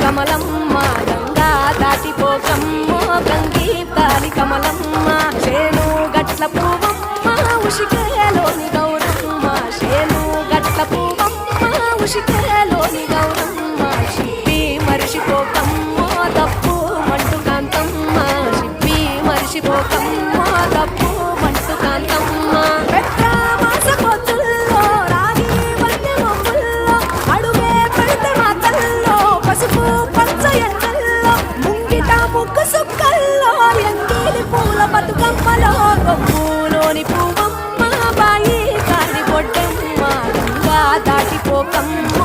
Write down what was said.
కమలమ్మ గంగా దాటిపోకమ్మో గంగి కాలి కమలమ్మ చేను గట్ల పూవమ్మ ఉషికేలోని గౌరమ్మ చేను గట్ల పూవమ్మ ఉషికేలోని గౌరమ్మ చిప్పి మరిచిపోకమ్మ తప్పు మంటు కాంతమ్మ చిప్పి మరిచిపోకమ్మ బతుకమ్మలో కొమ్ములోని పువ్వమ్మ బాయి కాని బొడ్డమ్మ దాటిపోకమ్మ.